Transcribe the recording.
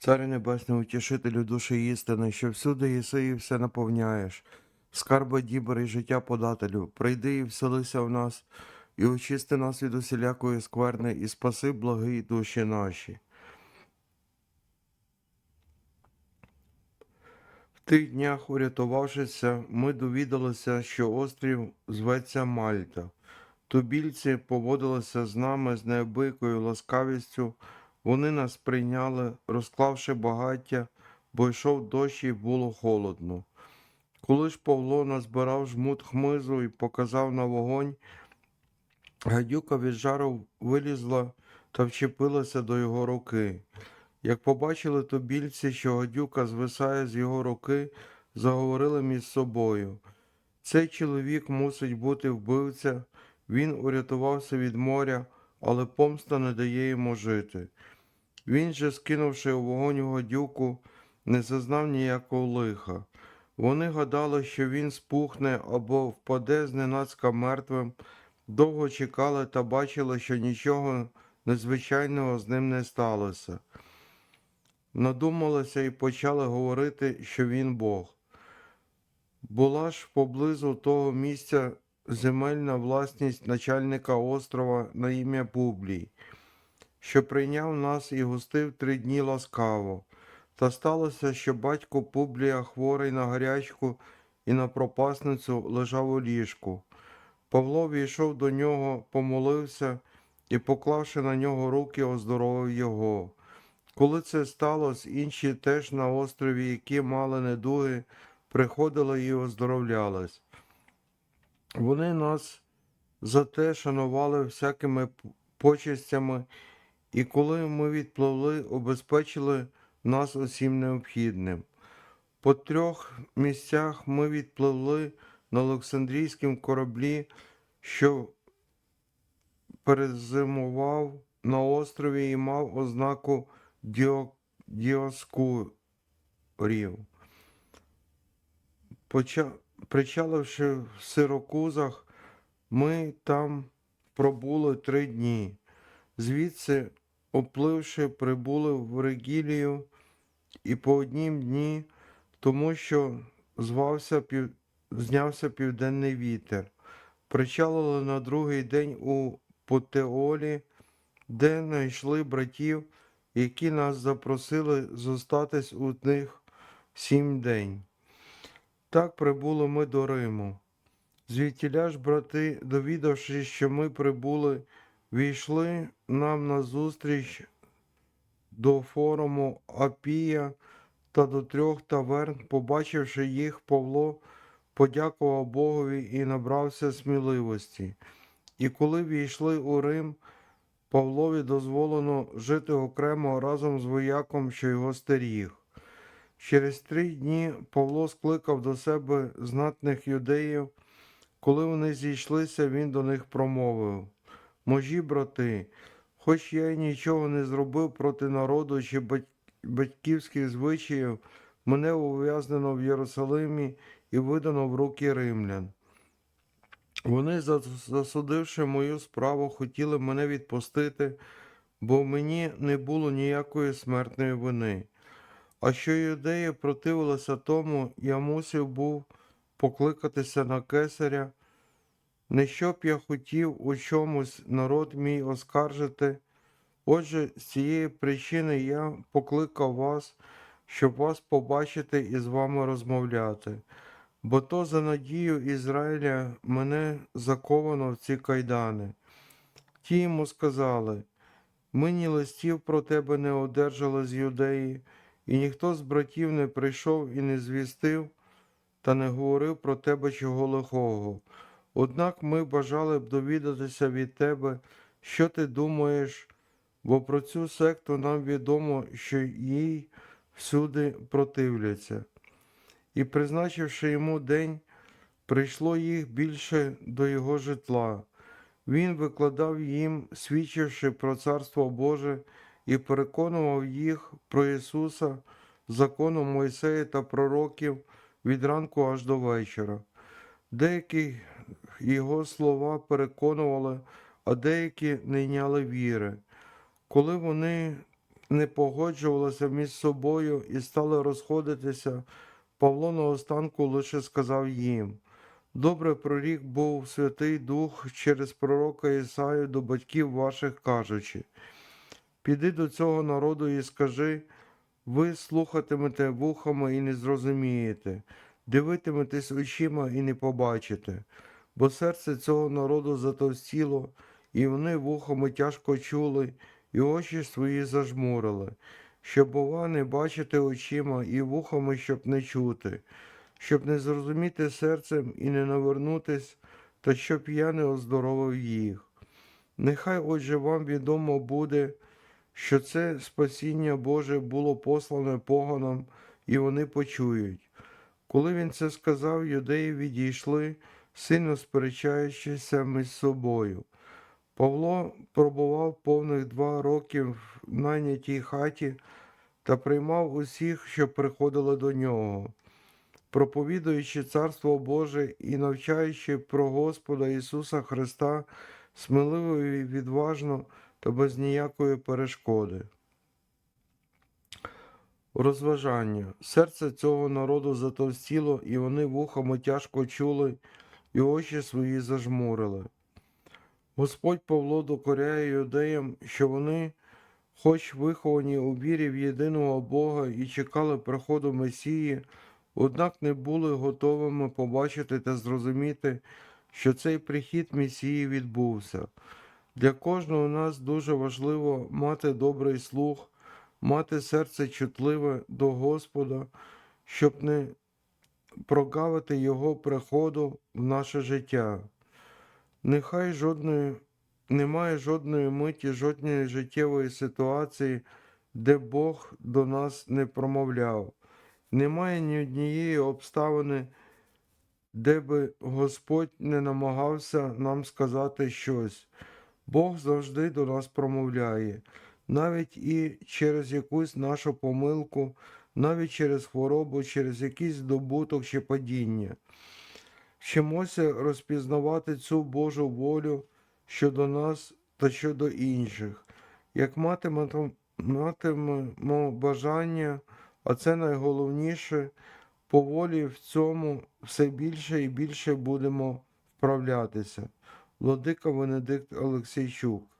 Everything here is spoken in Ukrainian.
Царю Небесний, утішителю душі істини, що всюди єси і все наповняєш. Скарби дібри і життя подателю, прийди і вселися в нас, і очисти нас від усілякої скверни, і спаси благі душі наші. В тих днях, урятувавшися, ми довідалися, що острів зветься Мальта. Тубільці поводилися з нами з неабиякою ласкавістю, вони нас прийняли, розклавши багаття, бо йшов дощ і було холодно. Коли ж Павло назбирав жмут хмизу і показав на вогонь, гадюка від жару вилізла та вчепилася до його руки. Як побачили тобільці, що гадюка звисає з його руки, заговорили між собою. Цей чоловік мусить бути вбивця, він урятувався від моря, але помста не дає йому жити. Він же, скинувши у вогонь гадюку, не зазнав ніякого лиха. Вони гадали, що він спухне або впаде зненацька мертвим, довго чекали та бачили, що нічого незвичайного з ним не сталося. Надумалися і почали говорити, що він Бог. Була ж поблизу того місця земельна власність начальника острова на ім'я Публій, що прийняв нас і гостив три дні ласкаво. Та сталося, що батько Публія, хворий на гарячку і на пропасницю, лежав у ліжку. Павло війшов до нього, помолився і, поклавши на нього руки, оздоровив його. Коли це сталося, інші теж на острові, які мали недуги, приходили і оздоровлялись. Вони нас за те шанували всякими почестями, і коли ми відпливли, обезпечили нас усім необхідним. По трьох місцях ми відпливли на Олександрійському кораблі, що перезимував на острові і мав ознаку Діо... Діоскурів. Поча... Причаливши в Сирокузах, ми там пробули три дні. Звідси, опливши, прибули в Регілію і по однім дні, тому що звався пів... знявся південний вітер. Причалили на другий день у Потеолі, де знайшли братів, які нас запросили зостатись у них сім день. Так прибули ми до Риму. Звідтіля ж, брати, довідавшись, що ми прибули, війшли нам назустріч до форуму Апія та до трьох таверн, побачивши їх, Павло подякував Богові і набрався сміливості. І коли війшли у Рим, Павлові дозволено жити окремо разом з вояком, що його стеріг. Через три дні Павло скликав до себе знатних юдеїв. Коли вони зійшлися, він до них промовив: Можі, брати, хоч я й нічого не зробив проти народу чи батьківських звичаїв, мене ув'язнено в Єрусалимі і видано в руки римлян. Вони, засудивши мою справу, хотіли мене відпустити, бо в мені не було ніякої смертної вини. А що юдеї противилися тому, я мусив був покликатися на кесаря, не щоб я хотів у чомусь народ мій оскаржити. Отже, з цієї причини я покликав вас, щоб вас побачити і з вами розмовляти. Бо то за надію Ізраїля мене заковано в ці кайдани. Ті йому сказали, ми ні листів про тебе не одержали з юдеї, і ніхто з братів не прийшов і не звістив, та не говорив про тебе чого лихого. Однак ми бажали б довідатися від тебе, що ти думаєш, бо про цю секту нам відомо, що їй всюди противляться. І, призначивши йому день, прийшло їх більше до його житла. Він викладав їм, свідчивши про Царство Боже, і переконував їх про Ісуса, законом Мойсея та пророків від ранку аж до вечора. Деякі його слова переконували, а деякі не йняли віри. Коли вони не погоджувалися між собою і стали розходитися, Павло наостанку лише сказав їм: Добре прорік був Святий Дух через пророка Ісаю до батьків ваших, кажучи: Піди до цього народу і скажи, ви слухатимете вухами і не зрозумієте, дивитиметесь очима і не побачите, бо серце цього народу затовстіло, і вони вухами тяжко чули, і очі свої зажмурили, щоб, бува, не бачити очима і вухами, щоб не чути, щоб не зрозуміти серцем і не навернутись, та щоб я не оздоровив їх. Нехай отже вам відомо буде, що це спасіння Боже було послане поганам, і вони почують. Коли він це сказав, юдеї відійшли, сильно сперечаючися між собою. Павло пробував повних два роки в найнятій хаті та приймав усіх, що приходили до нього, проповідуючи Царство Боже і навчаючи про Господа Ісуса Христа сміливо і відважно та без ніякої перешкоди. Розважання. Серце цього народу затовстіло, і вони вухами тяжко чули, і очі свої зажмурили. Господь Павло докоряє юдеям, що вони, хоч виховані у вірі в єдиного Бога і чекали приходу Месії, однак не були готовими побачити та зрозуміти, що цей прихід Месії відбувся. Для кожного нас дуже важливо мати добрий слух, мати серце чутливе до Господа, щоб не прогавити Його приходу в наше життя. Нехай жодної, немає жодної миті, жодної життєвої ситуації, де Бог до нас не промовляв. Немає ні однієї обставини, де би Господь не намагався нам сказати щось. Бог завжди до нас промовляє, навіть і через якусь нашу помилку, навіть через хворобу, через якийсь здобуток чи падіння. Вчимося розпізнавати цю Божу волю щодо нас та щодо інших. Як матимемо, бажання, а це найголовніше, поволі в цьому все більше і більше будемо вправлятися. Владика Венедикт Олексійчук